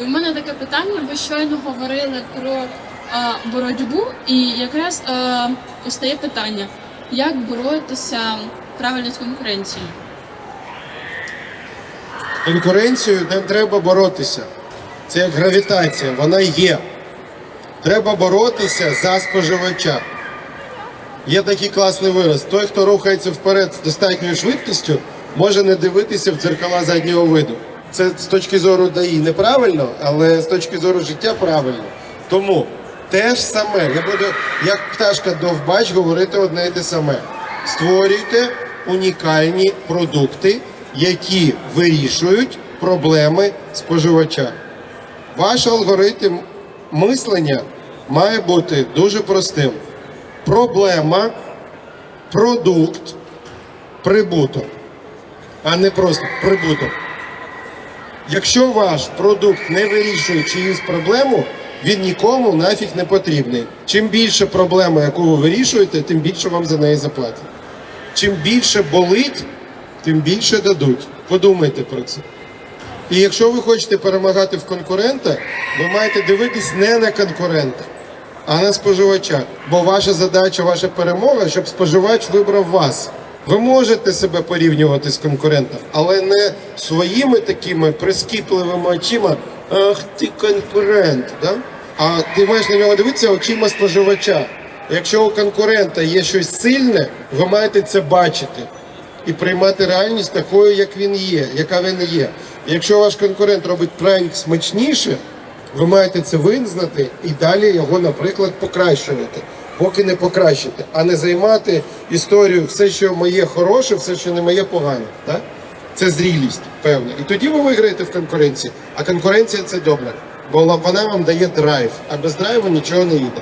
І в мене таке питання. Ви щойно говорили про а, боротьбу, і якраз а, постає питання, як боротися правильно з конкуренцією? Конкуренцію не треба боротися. Це як гравітація, вона є. Треба боротися за споживача. Є такий класний вираз. Той, хто рухається вперед з достатньою швидкістю, може не дивитися в дзеркала заднього виду. Це з точки зору ДАІ неправильно, але з точки зору життя правильно. Тому те ж саме, я буду як пташка довбач говорити одне і те саме. Створюйте унікальні продукти, які вирішують проблеми споживача. Ваш алгоритм мислення має бути дуже простим. Проблема, продукт, прибуток, а не просто прибуток. Якщо ваш продукт не вирішує чиюсь проблему, він нікому нафіг не потрібний. Чим більше проблема, яку ви вирішуєте, тим більше вам за неї заплатять. Чим більше болить, тим більше дадуть. Подумайте про це. І якщо ви хочете перемагати в конкурента, ви маєте дивитись не на конкурента, а на споживача. Бо ваша задача, ваша перемога, щоб споживач вибрав вас. Ви можете себе порівнювати з конкурентом, але не своїми такими прискіпливими очима. Ах, ти конкурент. Да? А ти маєш на нього дивитися очима споживача. Якщо у конкурента є щось сильне, ви маєте це бачити і приймати реальність такою, як він є, яка він є. Якщо ваш конкурент робить пранк смачніше, ви маєте це визнати і далі його, наприклад, покращувати, поки не покращити, а не займати історію все, що моє хороше, все, що не моє погане. Так? Це зрілість, певна. І тоді ви виграєте в конкуренції. А конкуренція це добре, бо вона вам дає драйв, а без драйву нічого не йде.